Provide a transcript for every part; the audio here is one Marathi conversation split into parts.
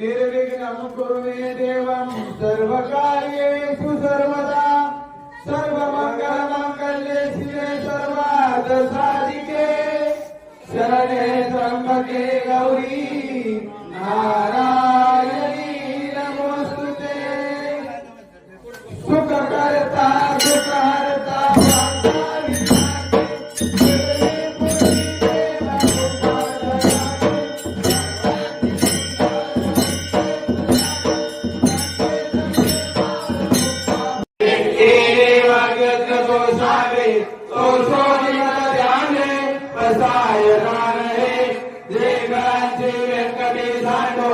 निर्विघ्नं कुरु मे देवं सर्वकार्येषु सर्वदा। सर्वमङ्गलमाङ्गल्ये शिवे सर्वार्थ साधिके शरणे त्र्यंबके गौरी दोषावे तो ध्याने पसाय राणे जे व्यंकटी सांडो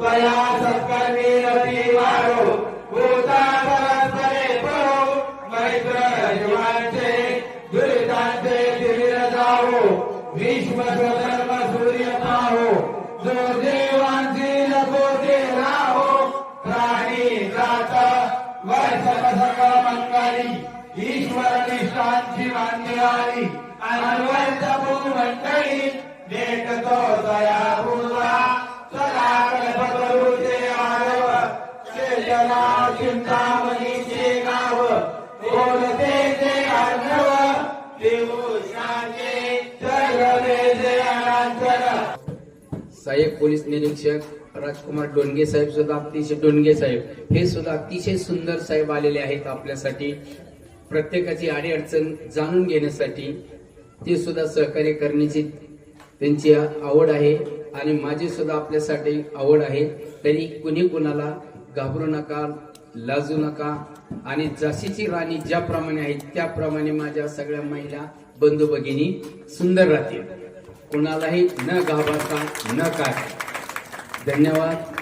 त्वया सत्कर्मी रती वाढो भूता परस्परे परो मैत्र जीवांचे दुरितांचे दिवीर जावो भीष्म स्वधर्म सूर्य पाहो जो देवांची नको ते राहो. प्राणी जात वर्ष सकळ मंगळी ईश्वर निष्ठांची मान्यवानी अन्वंत मंडळी भेटतो दया पूर्वा सदा कल्पतरू ते आरव शेजना चिंतामणीचे गाव बोलते ते आढव देवशाचे जगले जे अनांतर सहाय्यक पोलीस निरीक्षक राजकुमार डोनगे साहेब सुद्धा अतिशय डोनगे साहेब. हे सुद्धा अतिशय सुंदर साहेब आलेले आहेत आपल्यासाठी. प्रत्येकाची अडीअडचण जाणून घेण्यासाठी ते सुद्धा सहकार्य करण्याची त्यांची आवड आहे आणि माझी सुद्धा आपल्यासाठी आवड आहे. तरी कुणी कुणाला घाबरू नका लाजू नका. आणि जशीची राणी ज्याप्रमाणे आहे त्याप्रमाणे माझ्या सगळ्या महिला बंधू भगिनी सुंदर राहतील. कुणालाही न घाबरता न काय. धन्यवाद.